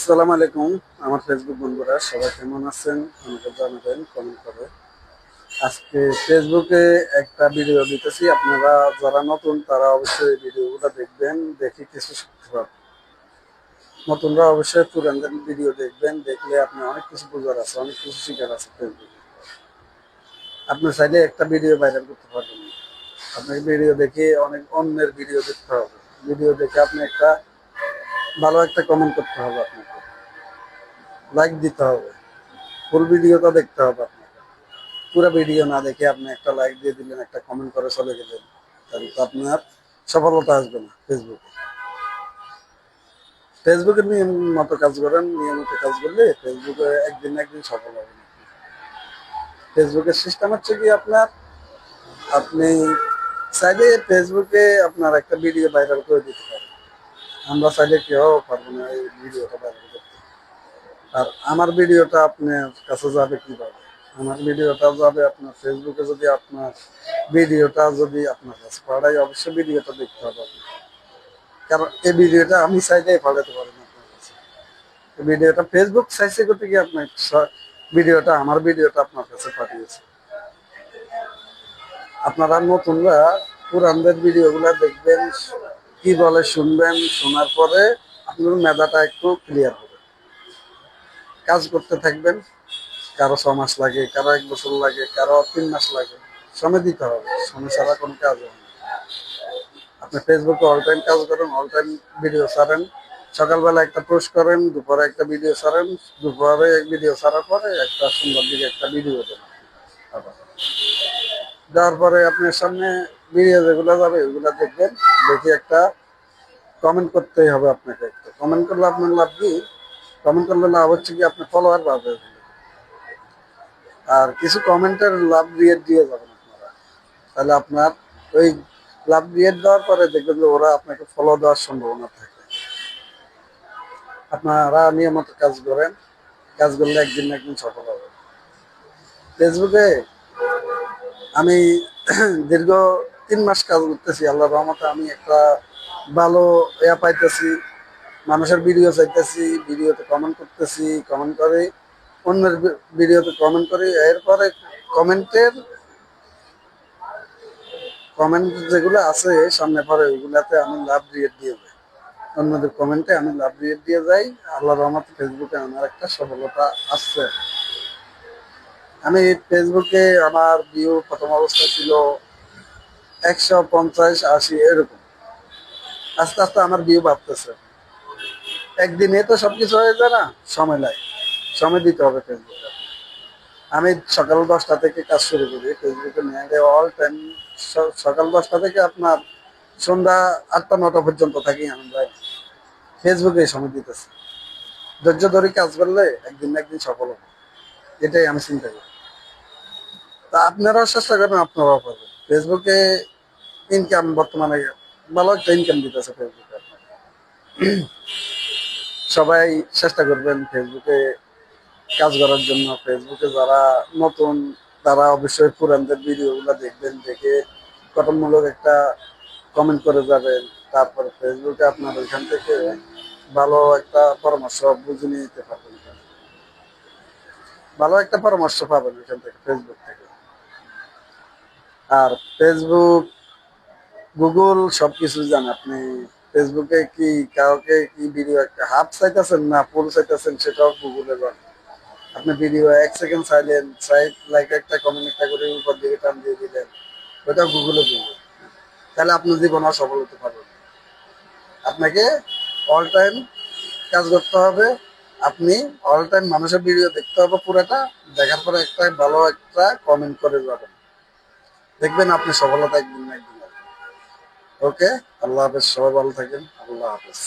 আসসালামু আলাইকুম। আমার ফেসবুক বন্ধুরা, সবাই কেমন আছেন? আমাকে জানাবেন কমেন্ট করে। আজকে ফেসবুকে একটা ভিডিও দিতেছি। আপনারা যারা নতুন, তারা অবশ্যই ভিডিওগুলো দেখবেন। দেখে কিছু শিখতে পারবেন। নতুনরা অবশ্যই পুরানদের ভিডিও দেখবেন। দেখলে আপনি অনেক কিছু বোঝার আছে, অনেক কিছু শিখার আছে ফেসবুকে আপনি চাইলে একটা ভিডিও ভাইরাল করতে পারবেন। আপনাকে ভিডিও দেখে অনেক অন্যের ভিডিও দেখতে হবে। ভিডিও দেখে আপনি একটা ভালো একটা কমেন্ট করতে হবে আপনাকে। লাইক দিতে হবে। ফুল ভিডিওটা দেখতে হবে আপনাকে। পুরো ভিডিও না দেখে আপনি একটা লাইক দিয়ে দিলেন, একটা কমেন্ট করে চলে গেলেন, তাহলে তো আপনার সফলতা আসবে না ফেসবুকে ফেসবুকে নিয়ম মতো কাজ করেন, নিয়মিত কাজ করলে ফেসবুকে একদিন একদিন সফল হবে ফেসবুকের সিস্টেম হচ্ছে কি আপনার, আপনি চাইলে ফেসবুকে আপনার একটা ভিডিও ভাইরাল করে দিতে পারেন। আমরা চাইলে কেউ পারব না এই ভিডিওটা ভাইরাল করতে। আর আমার ভিডিওটা আপনার কাছে যাবে কীভাবে? আমার ভিডিওটা যাবে আপনার ফেসবুকে যদি আপনার ভিডিওটা যদি আপনার কাছে পাঠাই অবশ্যই ভিডিওটা দেখতে হবে কারণ এই ভিডিওটা আমি চাইলে পাঠাতে পারি না আপনার কাছে। এই ভিডিওটা ফেসবুক চাইছে করতে গিয়ে আপনার ভিডিওটা, আমার ভিডিওটা আপনার কাছে পাঠিয়েছে। আপনারা নতুনরা পুরানদের ভিডিওগুলো দেখবেন কি বলে শুনবেন, শোনার পরে আপনার মেধাটা একটু ক্লিয়ার হবে। কাজ করতে থাকবেন, কারও ছ মাস লাগে, কারও এক বছর লাগে, কারও তিন মাস লাগে, সময় দিতে হবে, সময় ছাড়া কোনো কাজ হবে আপনি ফেসবুকে অল টাইম কাজ করেন অল টাইম ভিডিও ছাড়েন। সকালবেলা একটা পোস্ট করেন, দুপুরে একটা ভিডিও ছাড়েন, দুপুরে এক ভিডিও ছাড়ার পরে একটা সুন্দর দিকে একটা ভিডিও দেন। দেওয়ার পরে আপনার সামনে ভিডিও যেগুলো যাবে ওগুলো দেখবেন। দেখে একটা কমেন্ট করতেই হবে আপনাকে একটা। কমেন্ট করলে আপনার লাভ কি? কমেন্ট করলে লাভ হচ্ছে কি আপনি ফলোয়ার পাবে আর কিছু কমেন্টের লাভ রিয়েট দিয়ে যাবেন আপনারা। তাহলে আপনার ওই লাভ রিয়েট দেওয়ার পরে দেখবেন যে ওরা আপনাকে ফলো দেওয়ার সম্ভাবনা থাকে। আপনারা নিয়মিত কাজ করেন। কাজ করলে একদিন না একদিন সফল হবে। ফেসবুকে আমি দীর্ঘ তিন মাস কাজ করতেছি, আল্লাহ রহমতে আমি একটা ভালো ইয়া পাইতেছি, মানুষের ভিডিও চাইতেছি ভিডিওতে কমেন্ট করতেছি কমেন্ট করে, অন্যের ভিডিওতে কমেন্ট করি, এরপরে কমেন্টের কমেন্ট যেগুলো আছে, সামনে পরে ওইগুলাতে আমি লাভ রিয়েট দিয়ে যাই অন্যদের কমেন্টে আমি লাভ রিয়েট দিয়ে যাই আল্লাহ রহমতে ফেসবুকে আমার একটা সফলতা আসছে আমি ফেসবুকে আমার ভিউ প্রথম অবস্থা ছিল একশো পঞ্চাশ, আশি, এরকম। আস্তে আস্তে আমার ভিউ বাড়তেছে। একদিনে তো সবকিছু হয়ে যায় না, সময় লাগে সময় দিতে হবে ফেসবুকে। আমি সকাল দশটা থেকে কাজ শুরু করি। ফেসবুকে নিয়ে অল টাইম সকাল দশটা থেকে আপনার সন্ধ্যা আটটা, নটা পর্যন্ত থাকি আমি ভাই। ফেসবুকে সময় দিতেছি। ধৈর্য ধরে কাজ করলে একদিন না একদিন সফল হবে। এটাই আমি চিন্তা করি। তা আপনারাও চেষ্টা করেন, আপনারাও পারবেন ফেসবুকে ইনকাম বর্তমানে ভালো একটা ইনকাম দিতেছে ফেসবুকে। সবাই চেষ্টা করবেন ফেসবুকে কাজ করার জন্য। ফেসবুকে যারা নতুন, তারা অবশ্যই পুরানদের ভিডিওগুলো দেখবেন, দেখে গঠনমূলক একটা কমেন্ট করে যাবেন। তারপর ফেসবুকে আপনার ওইখান থেকে ভালো একটা পরামর্শ বুঝে নিয়ে নিতে পারবেন। ভালো একটা পরামর্শ পাবেন ওইখান থেকে, ফেসবুক থেকে। আর ফেসবুক গুগল সবকিছু জানে। আপনি ফেসবুকে কি কাউকে কি ভিডিও একটা হাফ চাইতেছেন না ফুল চাইতেছেন, সেটাও গুগলে জানে আপনি ভিডিও এক সেকেন্ড চাইলেন সাইড লাইক একটা কমেন্ট একটা করে উপর দিকে টান দিয়ে দিলেন ওটা গুগলে বুঝবে তাহলে আপনি জীবনে সফল হতে পারবেন আপনাকে অল টাইম কাজ করতে হবে, আপনি অল টাইম মানুষের ভিডিও দেখতে হবে পুরোটা, দেখার পরে একটা ভালো একটা কমেন্ট করে যাবেন। দেখবেন আপনি সফলতা একদিন না একদিন। ওকে? আল্লাহ হাফেজ সবাই ভালো থাকেন। আল্লাহ হাফেজ।